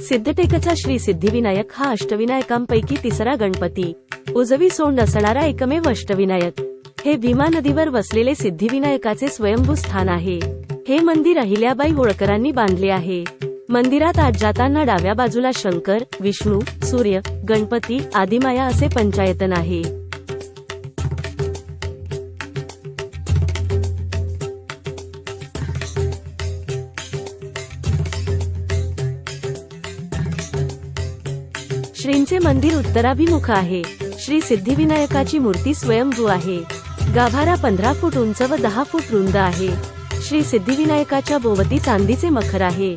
सिद्धटेकचा श्री सिद्धिविनायक हा अष्टविनायकांपैकी तिसरा गणपती. उजवी सोंड असणारा एकमेव अष्टविनायक. हे भीमा नदीवर वसलेले सिद्धिविनायकाचे स्वयंभू स्थान आहे. हे मंदिर अहिल्याबाई होळकरांनी बांधले आहे. मंदिरात आज जाताना डाव्या बाजूला शंकर विष्णू सूर्य गणपती आदिमाया असे पंचायतन आहे. श्रींचे मंदिर उत्तराभिमुख आहे. श्री सिद्धिविनायकाची मूर्ती स्वयंभू आहे. गाभारा पंधरा फूट उंच व दहा फूट रुंद आहे. श्री सिद्धिविनायकाच्या भोवती चांदीचे मखर आहे.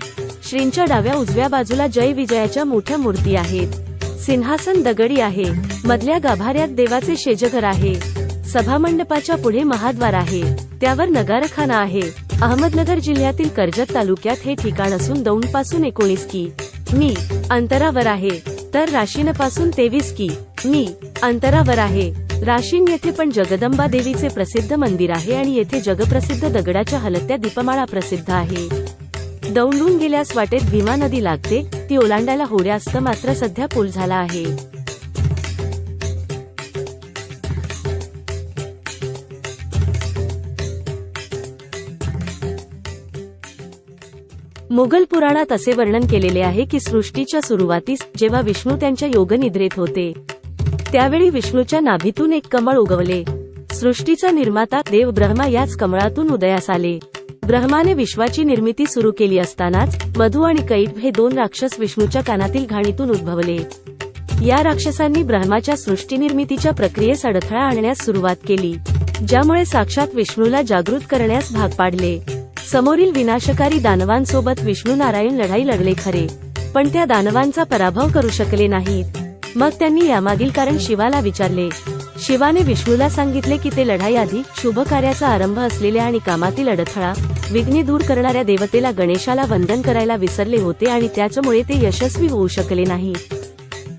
श्रींच्या डाव्या उजव्या बाजूला जय विजयाच्या मोठ्या मूर्ती आहेत. सिंहासन दगडी आहे. मधल्या गाभाऱ्यात देवाचे शेजघर आहे. सभामंडपाच्या पुढे महाद्वार आहे. त्यावर नगारखाना आहे. अहमदनगर जिल्ह्यातील कर्जत तालुक्यात हे ठिकाण असून दौंडपासून एकोणीस की. मी अंतरावर आहे. तर राशीनपासून तेवीस की. मी. अंतरावर आहे. राशीन येथे पण जगदंबा देवीचे प्रसिद्ध मंदिर आहे आणि येथे जगप्रसिद्ध दगडाच्या हलत्या दीपमाळा प्रसिद्ध आहे. दौंडून गेल्यास वाटेत भीमा नदी लागते. ती ओलांडायला होड्या असतं मात्र सध्या पूल झाला आहे. मोगल पुराणात असे वर्णन केलेले आहे की सृष्टीच्या सुरुवातीस जेव्हा विष्णू त्यांच्या योगनिद्रेत होते त्यावेळी विष्णूच्या नाभीतून एक कमळ उगवले. सृष्टीचा निर्माता देव ब्रह्मा याच कमळातून उदयास आले. ब्रह्माने विश्वाची निर्मिती सुरू केली असतानाच मधु आणि कैट हे दोन राक्षस विष्णूच्या कानातील घाणीतून उद्भवले. या राक्षसांनी ब्रह्माच्या सृष्टी निर्मितीच्या प्रक्रियेस अडथळा आणण्यास सुरुवात केली ज्यामुळे साक्षात विष्णूला जागृत करण्यास भाग पाडले. समोरील विनाशकारी दानवांसोबत विष्णू नारायण लढाई लढले खरे पण त्या दानवांचा पराभव करू शकले नाहीत. मग त्यांनी यामागील कारण शिवाला विचारले. शिवाने विष्णूला सांगितले की ते लढाई आधी शुभ कार्याचा आरंभ असलेल्या आणि कामातील अडथळा विघ्ने दूर करणाऱ्या देवतेला गणेशाला वंदन करायला विसरले होते आणि त्याच्यामुळे ते यशस्वी होऊ शकले नाही.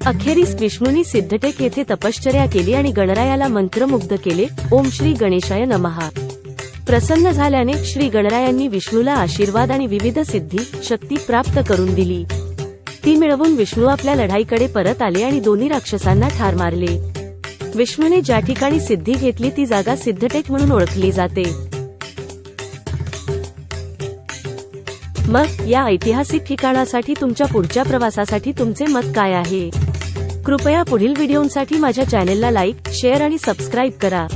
अखेरीस विष्णूनी सिद्धटेक येथे तपश्चर्या केली आणि गणरायाला मंत्रमुग्ध केले ओम श्री गणेशाय नमहा प्रसन्न झाल्याने श्री गणरायांनी विष्णूला आशीर्वाद आणि विविध सिद्धी शक्ती प्राप्त करून दिली. ती मिळवून विष्णू आपल्या लढाईकडे परत आले आणि दोन्ही राक्षसांना ठार मारले. विष्णूने ज्या ठिकाणी सिद्धी घेतली ती जागा सिद्धटेक म्हणून ओळखली जाते. मग या ऐतिहासिक ठिकाणासाठी तुमच्या पुढच्या प्रवासासाठी तुमचे मत काय आहे? कृपया पुढील व्हिडिओसाठी माझ्या चॅनेलला लाईक शेअर आणि सबस्क्राईब करा.